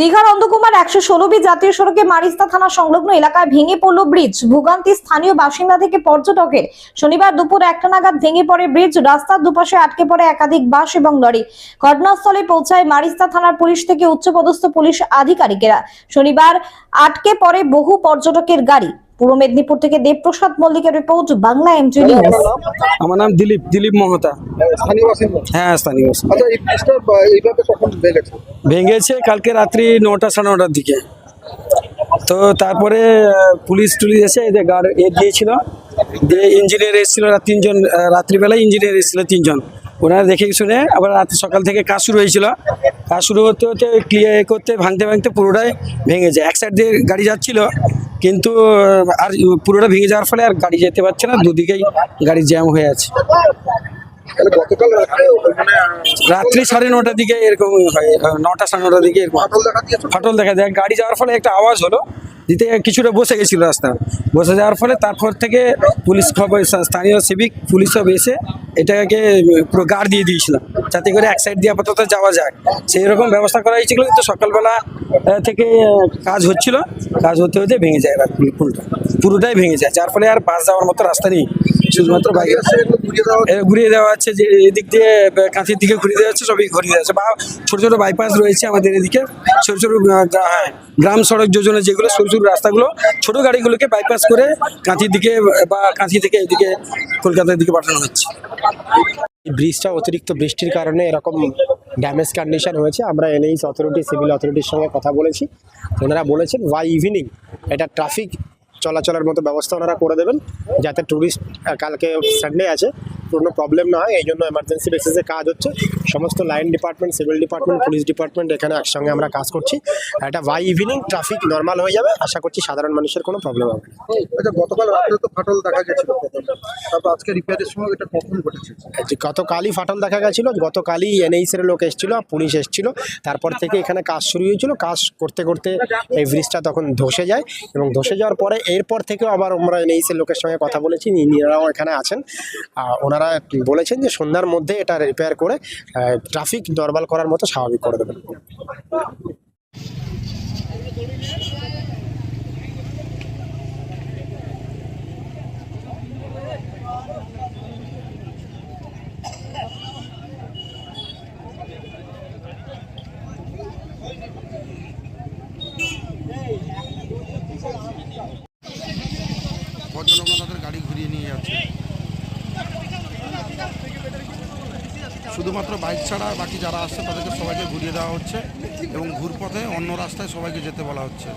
দীঘার অন্ধকুমার একশো ষোলো বি জাতীয় সড়কে মারিস্তা থানা সংলগ্ন এলাকায় ভেঙে পড়ল ব্রিজ। ভোগান্তি স্থানীয় বাসিন্দা থেকে পর্যটকের শনিবার দুপুর একটা নাগাদ ভেঙে পড়ে ব্রিজ, রাস্তার দুপাশে আটকে পড়ে একাধিক বাস এবং লরি। ঘটনাস্থলে পৌঁছায় মারিস্তা থানার পুলিশ থেকে উচ্চপদস্থ পুলিশ আধিকারিকেরা। শনিবার আটকে পড়ে বহু পর্যটকের গাড়ি। পূর্ব মেদিনীপুর থেকে দেবপ্রসাদ মল্লিকের রিপোর্ট বাংলা এমজি নিউজ আমার নাম দিলীপ দিলীপ মহতা। হ্যাঁ স্থানীয় বাসিন্দা। আচ্ছা এই ব্রিজটা এইভাবে কখন ভেঙেছে? ভেঙেছে কালকে রাত্রি নটা সাড়ে নটার দিকে। তো তারপরে পুলিশ টুলিশ এসে এদের গার্ড এ দিয়েছিল। দিয়ে ইঞ্জিনিয়ার এসেছিল রাত তিনজন রাত্রিবেলায় ইঞ্জিনিয়ার এসেছিল তিনজন। ওনারা দেখে শুনে আবার রাত সকাল থেকে কাজ শুরু হয়েছিল। কাজ শুরু হতে হতে ক্লিয়ার করতে ভাঙতে ভাঙতে পুরোটাই ভেঙেছে। এক সাইড দিয়ে গাড়ি যাচ্ছিল কিন্তু আর পুরোটা ভেঙে যাওয়ার ফলে আর গাড়ি যেতে পারছে না দুদিকেই গাড়ি জ্যাম হয়ে আছে। রাত্রে সাড়ে নটার দিকে এরকম হয় নটা সাড়ে নটার দিকে এরকম ফাটল দেখা যায় গাড়ি যাওয়ার ফলে একটা আওয়াজ হলো দিতে কিছুটা বসে গেছিল রাস্তা। বসে যাওয়ার ফলে তারপর থেকে পুলিশ খবর স্থানীয় সিভিক পুলিশ সব এসে এটাকে পুরো গার্ড দিয়ে দিয়েছিল। যাতে করে এক সাইড দিয়ে আপাতত যাওয়া যায়। সেই রকম ব্যবস্থা করা হয়েছিল কিন্তু সকালবেলা থেকে কাজ হচ্ছিল কাজ হতে হতে ভেঙে যায় পুলটা। পুরোটাই ভেঙে যায় যার ফলে আর বাস যাওয়ার মতো রাস্তা নেই। শুধুমাত্র এসে ঘুরিয়ে দেওয়া হচ্ছে। ঘুরিয়ে দেওয়া হচ্ছে যে এদিক দিয়ে কাঁথির দিকে ঘুরিয়ে দেওয়া হচ্ছে সবই ঘুরিয়ে দেওয়া হচ্ছে বা ছোটো ছোটো বাইপাস রয়েছে আমাদের এদিকে। ছোট ছোট হ্যাঁ, গ্রাম সড়ক যোজনা যেগুলো সরু সরু রাস্তাগুলো ছোট গাড়িগুলোকে বাইপাস করে কাঁথির দিকে বা কাঁথি থেকে এদিকে কলকাতার দিকে পাঠানো হচ্ছে। ব্রিজটা অতিরিক্ত বৃষ্টির কারণে এরকম ড্যামেজ কন্ডিশন হয়েছে। আমরা এনএইচ অথরিটি, সিভিল অথরিটির সঙ্গে কথা বলেছি। ওনারা বলেছেন বাই ইভিনিং এটা ট্রাফিক চলাচলের মতো ব্যবস্থা ওনারা করে দেবেন। যাতে টুরিস্ট কালকে সানডে আছে কোনো প্রবলেম না হয় এই জন্য এমার্জেন্সি বেসিসে কাজ হচ্ছে। সমস্ত line department civil department police department এখানে একসঙ্গে আমরা কাজ করছি। এটা ওয়াই ইভিনিং ট্রাফিক নর্মাল হয়ে যাবে আশা করছি সাধারণ মানুষের কোনো প্রবলেম হবে না। আচ্ছা গতকাল রাত্রে তো ফাটল দেখা গেছিল তারপর আজকে রিপেয়ারের সময় এটা কখন ঘটেছে? গতকালই ফাটল দেখা গেছিল গতকালই এনএইচ এর লোক এসেছিল পুলিশ এসেছিল। তারপর থেকে এখানে কাজ শুরু হয়েছিল কাজ করতে করতে এই ব্রিজটা তখন ধসে যায় এবং ধসে যাওয়ার পরে এরপর থেকেও আবার আমরা এনএইচ এর লোকের সঙ্গে কথা বলেছি ইঞ্জিনিয়াররাও এখানে আছেন। আহ, ওনারা বলেছেন যে সন্ধ্যার মধ্যে এটা রিপেয়ার করে ট্রাফিক নর্মাল করার মতো স্বাভাবিক করে দেবেন পর্যটকরা তাদের গাড়ি ঘুরিয়ে নিয়ে যাচ্ছে শুধুমাত্র বাইক ছাড়া বাকি যারা আসছে তাদেরকে সবাইকে ঘুরিয়ে দেওয়া হচ্ছে এবং ঘুরপথে অন্য রাস্তায় সবাইকে যেতে বলা হচ্ছে।